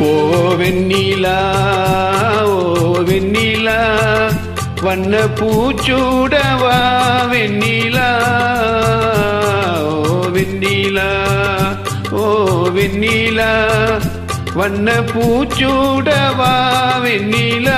ஓ வெண்ணிலா ஓ வெண்ணிலா வண்ண பூச்சூடவா வெண்ணிலா ஓ வெண்ணிலா ஓ வெண்ணிலா வண்ண பூச்சூடவா வெண்ணிலா.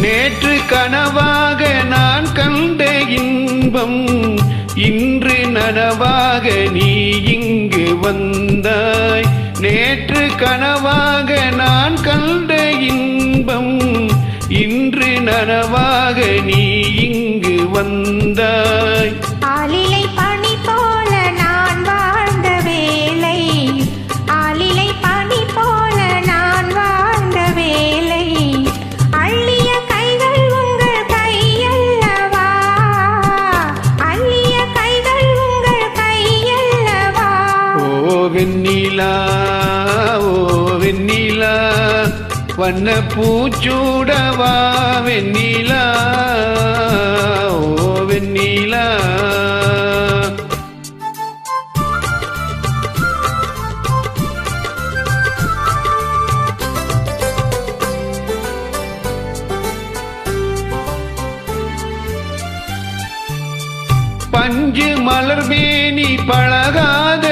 நேற்று கனவாக நான் கண்ட இன்பம் இன்று நனவாக நீ இங்கு வந்தாய். நேற்று கனவாக நான் கண்ட இன்பம் இன்று நனவாக நீ இங்கு வந்தாய். ஆலிலை வெண்ணிலா ஓ வெண்ணிலா வண்ண பூச்சூடவா வெண்ணிலா ஓ வெண்ணிலா. பஞ்சு மலர் மேனி பழகாத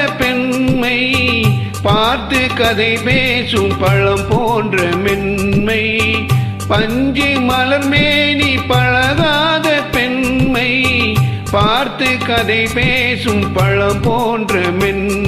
பார்த்து கதை பேசும் பழம் போன்ற மென்மை. பஞ்சு மலர் மேனி பழகாத பெண்மை. பார்த்து கதை பேசும் பழம் போன்ற மென்மை.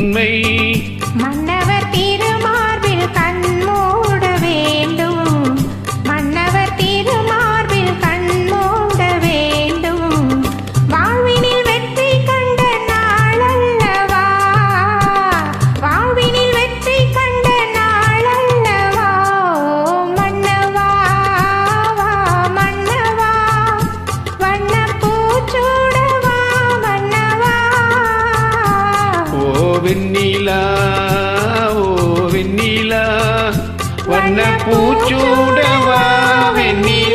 நிலா வண்ண பூச்சூடவா வெண்ணிலா.